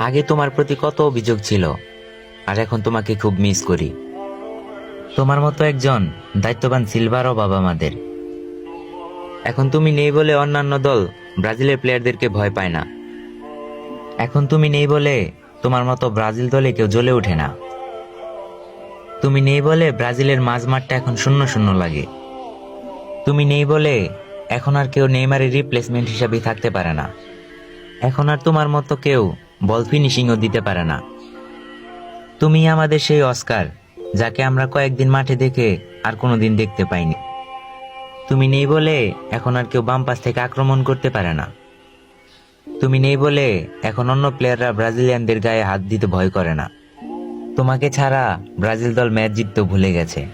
আগে তোমার প্রতি কত অভিযোগ ছিল, আর এখন তোমাকে খুব মিস করি। তোমার মতো একজন দায়িত্ববান সিলভারও বাবা আমাদের এখন তুমি নেই বলে অন্যান্য দল ব্রাজিলের প্লেয়ারদেরকে ভয় পায় না। এখন তুমি নেই বলে তোমার মতো ব্রাজিল দলে কেউ জ্বলে ওঠে না। তুমি নেই বলে ব্রাজিলের মাঝ মাঠটা এখন শূন্য শূন্য লাগে। তুমি নেই বলে এখন আর কেউ নেইমারের রিপ্লেসমেন্ট হিসাবে থাকতে পারে না। এখন আর তোমার মতো কেউ বল ফিনিশিংও দিতে পারে না। তুমি আমাদের সেই অস্কার যাকে আমরা কয়েকদিন মাঠে দেখে আর কোনোদিন দেখতে পাইনি। তুমি নেই বলে এখন আর কেউ বাম পাশ থেকে আক্রমণ করতে পারে না। তুমি নেই বলে এখন অন্য প্লেয়াররা ব্রাজিলিয়ানদের গায়ে হাত দিতে ভয় করে না। তোমাকে ছাড়া ব্রাজিল দল ম্যাচ জিততেও ভুলে গেছে।